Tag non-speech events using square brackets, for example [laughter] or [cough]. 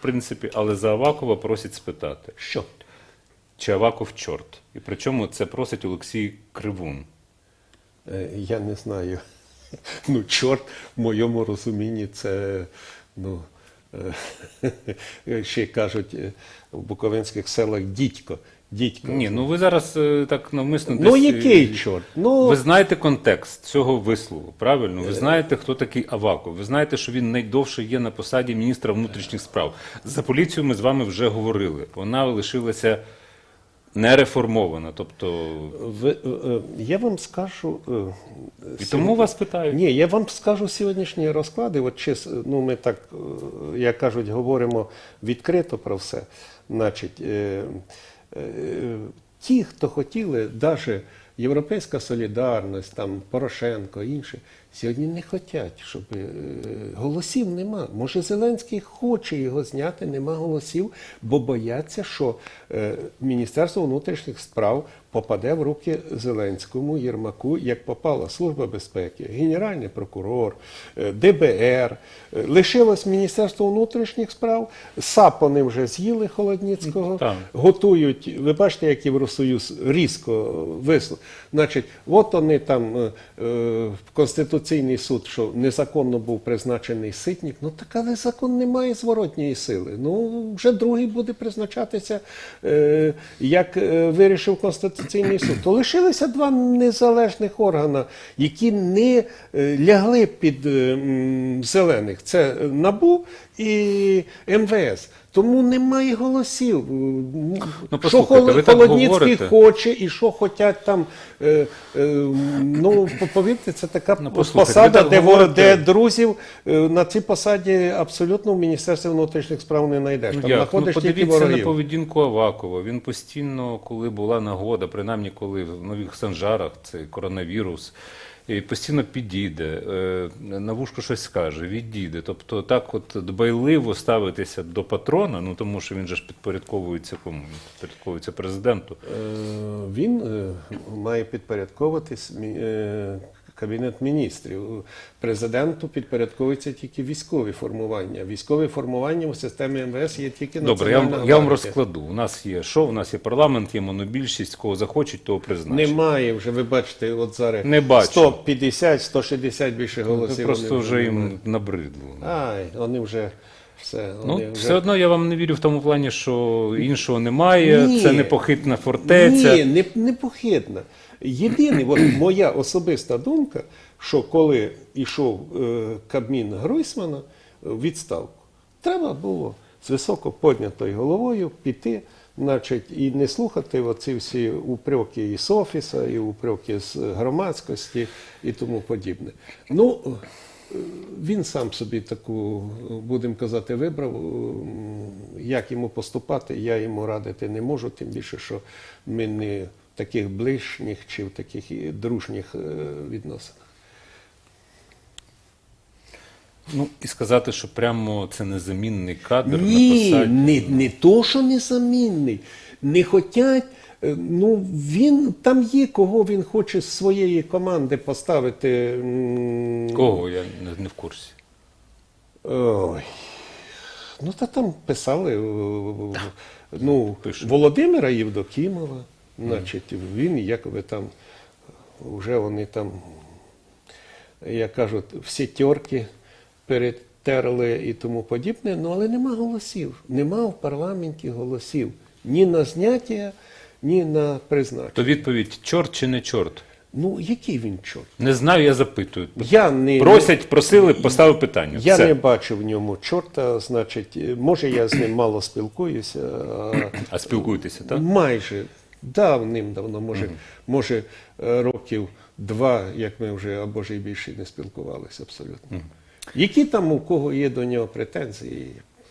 в принципі, але за Авакова просять спитати, Що? чи Аваков чорт. І причому це просить Олексій Кривун. Е, Я не знаю. Ну, чорт, в моєму розумінні, це, ну, е, [laughs] ще кажуть е, в буковинських селах дідько. Дідько. Ні, ну ви зараз е, так навмисно Ну, десь, е, який чорт? Ну, Ви знаєте контекст цього вислову, правильно? Ви знаєте, хто такий Аваков. Ви знаєте, що він найдовше є на посаді міністра внутрішніх справ. За поліцію ми з вами вже говорили. Вона лишилася нереформована. Тобто, ви, е, е, я вам скажу. е, і тому вас питають. Ні, я вам скажу сьогоднішні розклади. От чис, ну ми так, е, як кажуть, говоримо відкрито про все. Значить, е, е, ті, хто хотіли, навіть Європейська солідарність, там Порошенко, інші, сьогодні не хочуть, щоб е, голосів нема. Може, Зеленський хоче його зняти, нема голосів, бо бояться, що е, Міністерство внутрішніх справ попаде в руки Зеленському, Єрмаку, як попала Служба безпеки, Генеральний прокурор, е, ДБР. Лишилось Міністерство внутрішніх справ. САП вони вже з'їли Холодніцького, Так. готують. Ви бачите, як Євросоюз різко вислов. Значить, от вони там е, е, Конституційний суд, що незаконно був призначений ситник. Ну так але закон не має зворотньої сили. Ну вже другий буде призначатися, е, як е, вирішив Конституційний суд. То лишилися два незалежних органи, які не лягли під зелених. Це НАБУ і МВС. Тому немає голосів. Ну, що Холодніцький хоче і що хочуть там. Е, е, ну, повірте, це така Ну, посада, де, говорите. де друзів е, на цій посаді абсолютно в Міністерстві внутрішніх справ не знайдеш. Ну, Там як? Ну, знаходиш тільки подивіться на поведінку Авакова. Він постійно, коли була нагода, принаймні коли в нових санжарах цей коронавірус, постійно підійде, е, на вушку щось скаже, відійде. Тобто так от дбайливо ставитися до патрона, ну тому що він же ж підпорядковується кому? Підпорядковується президенту. Е, Він е, має підпорядковуватись Кабінет міністрів. Президенту підпорядковується тільки військові формування. Військові формування у системі МВС є тільки Добре, я вам, я вам гвардія. розкладу. У нас є що? У нас є парламент, є монобільшість, кого захочуть, того призначать. Немає вже, ви бачите, от зараз Не бачу. 150, 160 більше Це голосів. просто вони вже їм набридло. Ай, вони вже все. Ну, вже... все одно я вам не вірю в тому плані, що іншого немає, Ні. це непохитна фортеця. Ні, не, не похитна. Єдине, от моя особиста думка, що коли йшов е, Кабмін Гройсмана в відставку, треба було з високо піднятою головою піти, значить, і не слухати оці всі упреки із офіса, і упреки з громадськості і тому подібне. Ну, він сам собі таку, будемо казати, вибрав. Як йому поступати, я йому радити не можу, тим більше, що ми не в таких ближніх чи в таких дружніх е, відносинах. Ну і сказати, що прямо це незамінний кадр на Ні, посаді. не, не то, що незамінний. Не хотять. е, Ну, він там є, кого він хоче з своєї команди поставити. Кого я не, не в курсі. Ой. Ну, та там писали е, ну. Володимира Євдокімова, значить, він якоби там, вже вони там, як кажуть, всі тьорки перетерли і тому подібне, ну але нема голосів. Нема в парламенті голосів ні на зняття, ні на призначення. То відповідь: чорт чи не чорт? Ну, який він чорт? Не знаю, я запитую. Я не, Просять, просили, поставив питання. Я Все. не бачив в ньому чорта, значить, може я з ним мало спілкуюся, а А спілкуєтеся, так? майже давним-давно, може, може е, років два, як ми вже або ж і більше не спілкувалися абсолютно. Які там у кого є до нього претензії?